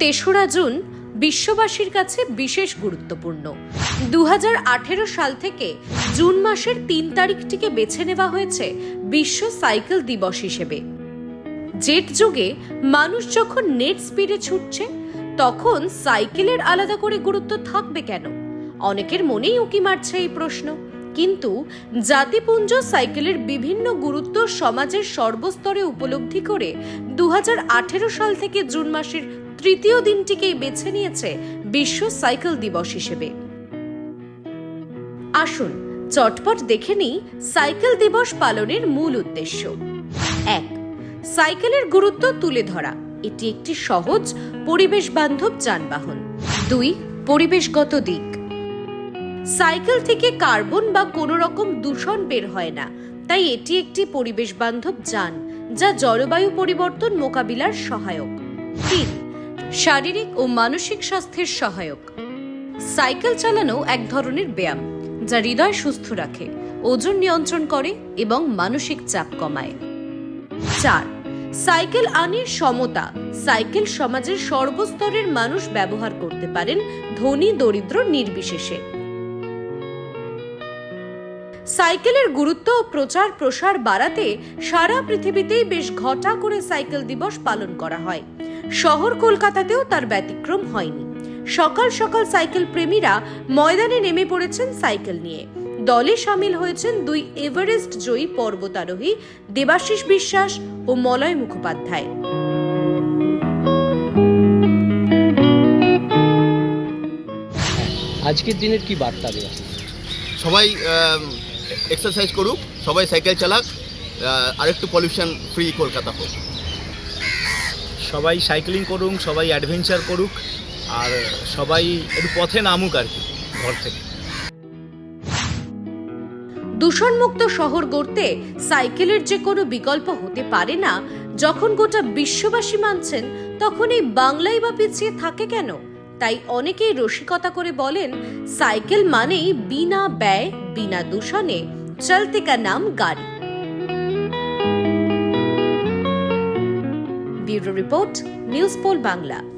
তেসরা জুন বিশ্ববাসীর কাছে বিশেষ গুরুত্বপূর্ণ। দুহাজার আঠেরো সাল থেকে জুন মাসের তিন তারিখটিকে বেছে নেওয়া হয়েছে বিশ্ব সাইকেল দিবস হিসেবে। জেট যুগে মানুষ যখন নেট স্পিডে ছুটছে, তখন সাইকেলের আলাদা করে গুরুত্ব থাকবে কেন? অনেকের মনেই উকি মারছে এই প্রশ্ন। কিন্তু জাতিপুঞ্জ সাইকেলের বিভিন্ন গুরুত্ব সমাজের সর্বস্তরে উপলব্ধি করে দু হাজার আঠেরো সাল থেকে জুন মাসের তৃতীয় দিনটিকেই বেছে নিয়েছে বিশ্ব সাইকেল দিবস হিসেবে। আসুন চটপট দেখে নিই সাইকেল দিবস পালনের মূল উদ্দেশ্য। এক, সাইকেলের গুরুত্ব তুলে ধরা। এটি একটি সহজ পরিবেশ বান্ধব যানবাহন। দুই, পরিবেশগত দিক। সাইকেল থেকে কার্বন বা কোনো রকম দূষণ বের হয় না। তাই এটি একটি পরিবেশ বান্ধব যান, যা জলবায়ু পরিবর্তন মোকাবিলার সহায়ক। তিন শারীরিক ও মানসিক স্বাস্থ্যের সহায়ক। সাইকেল চালানো এক ধরনের ব্যায়াম, যা হৃদয় সুস্থ রাখে, ওজন নিয়ন্ত্রণ করে এবং মানসিক চাপ কমায়। চার, সাইকেল আনির সমতা, সাইকেল সমাজের সর্বস্তরের মানুষ ব্যবহার করতে পারেন ধনী, দরিদ্র, নির্বিশেষে। সাইকেলের গুরুত্ব ও প্রচার প্রসার বাড়াতে সারা পৃথিবীতেই বেশ ঘটা করে সাইকেল দিবস পালন করা হয়। শহর কলকাতাতেও তার ব্যতিক্রম হয়নি। সকাল সকাল সাইকেল প্রেমীরা ময়দানে নেমে পড়েছেন সাইকেল নিয়ে। দলে সামিল হয়েছেন দুই এভারেস্ট জয়ী পর্বতারোহী দেবাশিস বিশ্বাস ও মলয় মুখোপাধ্যায়। আজকের দিনের কি বার্তা দেওয়া? সবাই এক্সারসাইজ করুক সবাই সাইকেল চালাক আরেকটু পলিউশন ফ্রি কলকাতা হোক। সবাই সাইক্লিং করুক সবাই অ্যাডভেঞ্চার করুক আর সবাই একটু পথে নামুক আর কি ঘর থেকে। দূষণমুক্ত শহর গড়তে সাইকেলের যে কোনো বিকল্প হতে পারে না যখন গোটা বিশ্ববাসী মানছেন তখন এই বাংলাই বা পিছিয়ে থাকে কেন? তাই অনেকেই রসিকতা করে বলেন, সাইকেল মানেই বিনা ব্যয়, বিনা দূষণে চলতে কা নাম গাড়ি। Bureau report, news pole Bangla.